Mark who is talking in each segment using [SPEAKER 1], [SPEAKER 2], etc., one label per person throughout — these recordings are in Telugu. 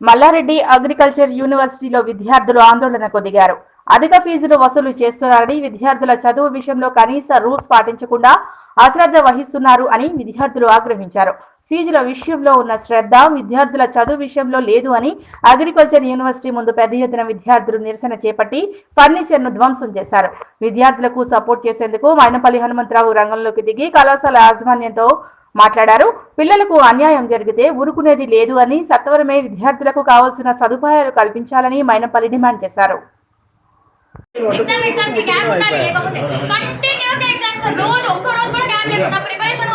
[SPEAKER 1] మల్లారెడ్డి అగ్రికల్చర్ యూనివర్సిటీలో విద్యార్థులు ఆందోళనకు దిగారు. అధిక ఫీజులు వసూలు చేస్తున్నారని విద్యార్థుల చదువు విషయంలో కనీస రూల్స్ పాటించకుండా అశ్రద్ధ వహిస్తున్నారు అని విద్యార్థులు ఆగ్రహించారు. ఫీజుల విషయంలో ఉన్న శ్రద్ధ విద్యార్థుల చదువు విషయంలో లేదు అని అగ్రికల్చర్ యూనివర్సిటీ ముందు పెద్ద ఎత్తున విద్యార్థులు నిరసన చేపట్టి ఫర్నిచర్ను ధ్వంసం చేశారు. విద్యార్థులకు సపోర్ట్ చేసేందుకు మైనపల్లి హనుమంతరావు రంగంలోకి దిగి కళాశాల యాజమాన్యంతో మాట్లాడారు. పిల్లలకు అన్యాయం జరిగితే ఊరుకునేది లేదు అని సత్వరమే విద్యార్థులకు కావాల్సిన సదుపాయాలు కల్పించాలని మైనపల్లి డిమాండ్ చేశారు.
[SPEAKER 2] ఎగ్జామ్ ఎగ్జామ్కి గ్యాప్ ఉండాలి లేకపోతే కంటిన్యూస్ ఎగ్జామ్స్ రోజు ఒక్క రోజు కూడా గ్యాప్ లేకుండా ప్రిపరేషన్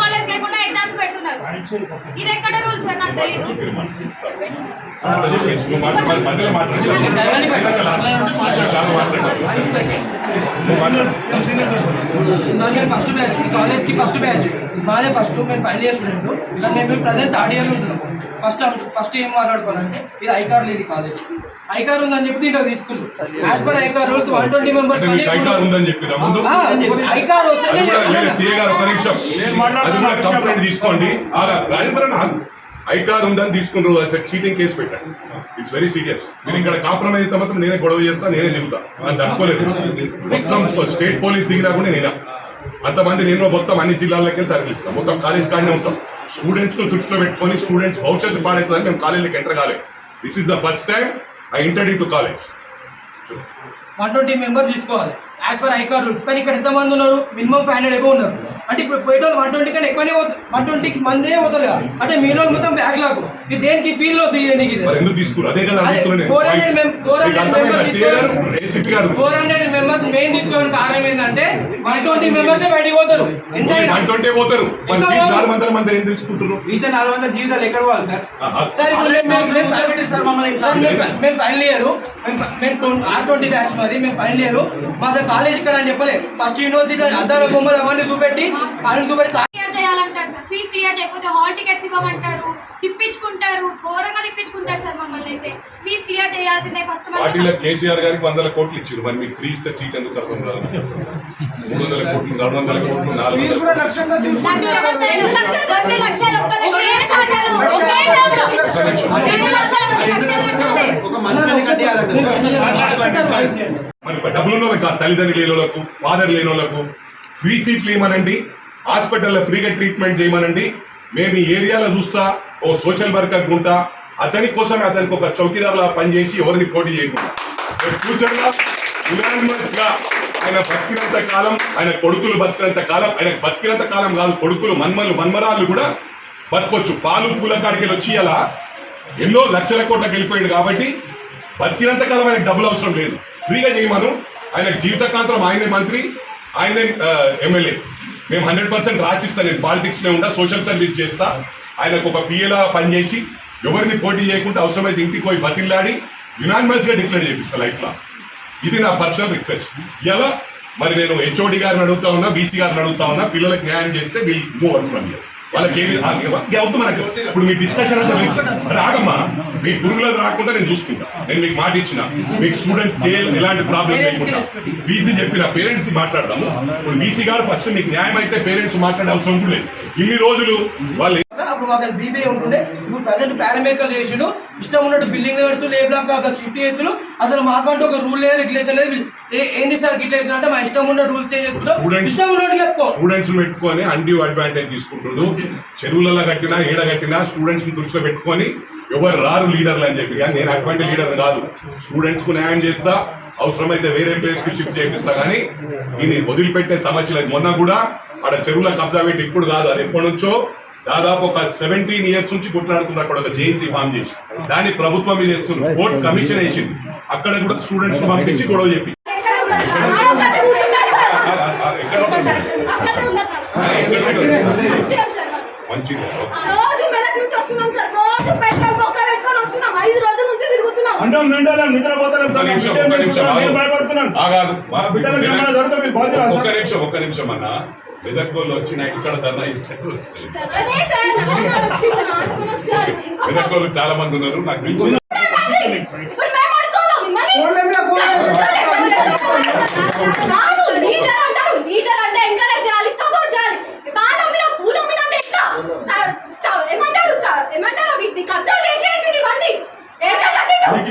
[SPEAKER 2] పెడుతున్నారు ఇది ఎక్కడ రూల్ సార్? నాకు.
[SPEAKER 3] నేను ఫస్ట్ బ్యాచ్ కాలేజ్కి ఫస్ట్ బ్యాచ్ మాదే? ఫస్ట్ మేము ఫైనల్ ఇయర్ స్టూడెంట్ మేము ప్రజెంట్ థర్డ్ ఇయర్ ఉంటున్నాం ఫస్ట్ ఫస్ట్ ఏం మాట్లాడుకోవాలంటే ఇది ఐకార్ లేదు కాలేజ్ ఐకార్ ఉందని చెప్పి దీంట్లో తీసుకుంటాం as per ICAR rules one twenty members
[SPEAKER 4] ICAR ఉందని ముందు
[SPEAKER 3] ఐకార్ వస్తే
[SPEAKER 4] కంప్లైంట్ తీసుకోండి. ఆగా. రాజేంద్ర నాకు ఐకార్ ఉందని తీసుకుంటారు అది చీటింగ్ కేసు పెట్టండి. ఇట్స్ వెరీ సీరియస్ మీరు ఇక్కడ కాంప్రమైజ్ అయితే మాత్రం నేనే గొడవ చేస్తా నేనే దిగుతా అది తట్టుకోలేదు. మొత్తం స్టేట్ పోలీస్ దిగినా కూడా నేను అంతమంది నేను మొత్తం అన్ని జిల్లాలకి తరలిస్తాం. మొత్తం కాలేజ్ కాడనే ఉంటాం. స్టూడెంట్స్ దృష్టిలో పెట్టుకొని స్టూడెంట్స్ భవిష్యత్తు పాడవుతుందని మేము కాలేజీకి ఎంటర్ కాలేదు. This is the first time I enter into college
[SPEAKER 3] one twenty members తీసుకోవాలి యాజ్ పర్ ఐకార్ రూల్స్ కానీ ఇక్కడ ఎంతమంది ఉన్నారు? మినిమం ఫైవ్ హండ్రెడ్ ఎక్కువ ఉన్నారు. అంటే ఇప్పుడు పోయేటోళ్ళు వన్ ట్వంటీ కన్నా ఎక్కువనే పోతుంది వన్ ట్వంటీకి మందే పోతారు కదా అంటే మీలో మొత్తం బ్యాక్ లాగ్ ఇది దేనికి? ఫీజులో నీకు ఇది.
[SPEAKER 4] మరి ఎందుకు తీసుకున్నారు అదే కదా
[SPEAKER 3] అదే,
[SPEAKER 4] అడుగుతున్నా నేను.
[SPEAKER 3] 400 mem- 400
[SPEAKER 4] మీకు అర్థమైందా?
[SPEAKER 3] members
[SPEAKER 4] సీఏ గారు, ఏసీపీ గారు.
[SPEAKER 3] ఫోర్ హండ్రెడ్ మెంబర్స్ మెయిన్ తీసుకోవడానికి కారణం ఏంటంటే వన్ ట్వంటీ మెంబర్స్ బయటికి పోతారు. ఎంత
[SPEAKER 4] వన్ ట్వంటీ పోతారు. మరి
[SPEAKER 5] మిగతా నాలుగు వందల జీవితాలు ఎక్కడ పోవాలి సార్.
[SPEAKER 3] సార్ ఇప్పుడు మేము- సార్ ఫైనల్ ఇయర్ మేము ఆర్ ట్వంటీ బ్యాచ్ మాది. మేము ఫైనల్ ఇయర్ మా దగ్గర కాలేజ్ ఇక్కడ అని చెప్పలేదు ఫస్ట్ యూనివర్సిటీ అద్దాల బొమ్మలు అవన్నీ చూపెట్టి
[SPEAKER 2] చేయాలంటారు సార్ ఫీజ్ క్లియర్ చేయకపోతే హాల్ టికెట్స్ ఇవ్వమంటారు తిప్పించుకుంటారు ఘోరంగా తిప్పించుకుంటారు సార్ మమ్మల్ని అయితే ఫీజ్ క్లియర్ చేయాల్సిందే ఫస్ట్
[SPEAKER 4] పార్టీలో కేసీఆర్ గారికి వందల కోట్లు ఇచ్చారు మరి మీకు ఫ్రీ ఇస్తే సీట్ ఎందుకు అర్థం కాదు మూడు వందల కోట్లు రెండు వందల కోట్లు నాలుగు మరి డబ్బులు తల్లిదండ్రులు లేని వాళ్ళకు ఫాదర్ లేని వాళ్ళకు ఫ్రీ సీట్లు ఇవ్వమనండి. హాస్పిటల్లో ఫ్రీగా ట్రీట్మెంట్ చేయమనండి. మేము ఏరియాలో చూస్తా ఓ సోషల్ వర్కర్ ఉంటా అతని కోసం అతనికి ఒక చౌకీదార్లా పనిచేసి ఎవరిని పోటీ చేయకుండా. ఫ్యూచర్లో ఆయన బతికినంత కాలం ఆయన కొడుకులు బతికినంత కాలం ఆయన బతికినంత కాలం కాదు కొడుకులు మన్మలు మన్మరాళ్ళు కూడా బతకొచ్చు. పాలు పూల కాడికి వచ్చి అలా ఎన్నో లక్షల కోట్లకు వెళ్ళిపోయాడు కాబట్టి బతికినంత కాలం ఆయనకు డబ్బులు అవసరం లేదు. ఫ్రీగా చేయమను. ఆయన జీవితకాంతం ఆయనే మంత్రి. ఆయన ఎమ్మెల్యే uh, మేము హండ్రెడ్ పర్సెంట్ రాసిస్తాను నేను పాలిటిక్స్లో ఉంటా సోషల్ సర్వీస్ చేస్తా. ఆయనకు ఒక పిఏలా పనిచేసి ఎవరిని పోటీ చేయకుండా అవసరమైతే ఇంటికి పోయి బతిల్లాడి యునానిమస్గా డిక్లేర్ చేపిస్తా లైఫ్లో. ఇది నా పర్సనల్ రిక్వెస్ట్ ఇలా మరి నేను హెచ్ఓడి గారిని అడుగుతా ఉన్నా బీసీ గారిని అడుగుతా ఉన్నా పిల్లలకు న్యాయం చేస్తే we'll move out from year వాళ్ళకి ఏమి అవుతుంది మనకు. ఇప్పుడు మీ డిస్కషన్ అంతా ఆగమ్మా మీ పురుగులకు రాకుండా నేను చూసుకుంటా. నేను మీకు మాట ఇచ్చిన. మీకు స్టూడెంట్స్ ఎలాంటి ప్రాబ్లం లేకుండా. బీసీ చెప్పిన పేరెంట్స్ని మాట్లాడదాము. ఇప్పుడు బీసీ గారు ఫస్ట్ మీకు న్యాయం అయితే పేరెంట్స్ మాట్లాడే అవసరం లేదు. ఇన్ని రోజులు వాళ్ళు
[SPEAKER 3] అప్పుడు మాకు బీబీఏ ఉంటుండే. ఇప్పుడు ప్రజెంట్ పారామేకర్ చేసిండు. ఇష్టం ఉన్నట్టు బిల్డింగ్ పెడుతూ ఏ బ్లాక్ అక్కడ షిఫ్ట్ చేస్తున్నారు అసలు మాకంటూ ఒక రూల్ లేదు రెగ్యులేషన్ లేదు. ఏంది సార్ ఇట్లా చేస్తున్నారు అంటే మా ఇష్టం ఉన్న రూల్స్ చేంజ్ చేసుకుంటాం ఇష్టం ఉన్నట్టు చెప్పుకో.
[SPEAKER 4] స్టూడెంట్స్ పెట్టుకొని అన్డ్యూ అడ్వాంటేజ్ తీసుకుంటున్నారు చెరువులలో కట్టినా ఏడ కట్టినా స్టూడెంట్స్ దృష్టిలో పెట్టుకొని ఎవరు రారు లీడర్లు అని చెప్పి. కానీ నేను అటువంటి లీడర్ కాదు. స్టూడెంట్స్కు న్యాయం చేస్తా. అవసరమైతే వేరే ప్లేస్కి షిఫ్ట్ చేపిస్తా. కానీ దీన్ని వదిలిపెట్టే సమస్య లేదు మొన్న కూడా ఆడ చెరువుల కబ్జా పెట్టి ఇప్పుడు కాదు. అది ఎప్పటి నుంచో దాదాపు ఒక సెవెంటీన్ ఇయర్స్ నుంచి కొట్లాడుతున్నారు అక్కడ ఒక జేసీ ఫామ్ చేసి. దాన్ని ప్రభుత్వం మీద వేస్తుంది కోర్టు కమిషన్ వేసింది. అక్కడ కూడా స్టూడెంట్స్ పంపించి గొడవ చెప్పి. ఎక్కడ మంచిగా
[SPEAKER 2] రోజు మెదక్ నుంచి వస్తున్నాం సార్ రోజు పెట్రోల్ బొక్క పెట్టుకొని వస్తున్నాం ఐదు రోజుల నుంచి తిరుగుతున్నాం
[SPEAKER 5] అంటాం నిండాలని నిద్రపోతాను
[SPEAKER 4] ఒక్క. నిమిషం ఒక్క నిమిషం అన్న. వచ్చి నైట్ ధర్నా మెదక్కోళ్ళు చాలా మంది ఉన్నారు నాకు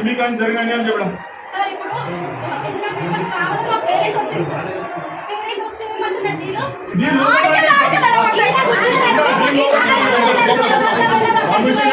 [SPEAKER 5] మీకు అని జరిగిన అని చెప్పడం.
[SPEAKER 2] సార్ ఇప్పుడు ఎగ్జామ్ పేపర్స్ కావాలి మా పేరెంట్ వచ్చింది సార్.
[SPEAKER 5] పర్మిషన్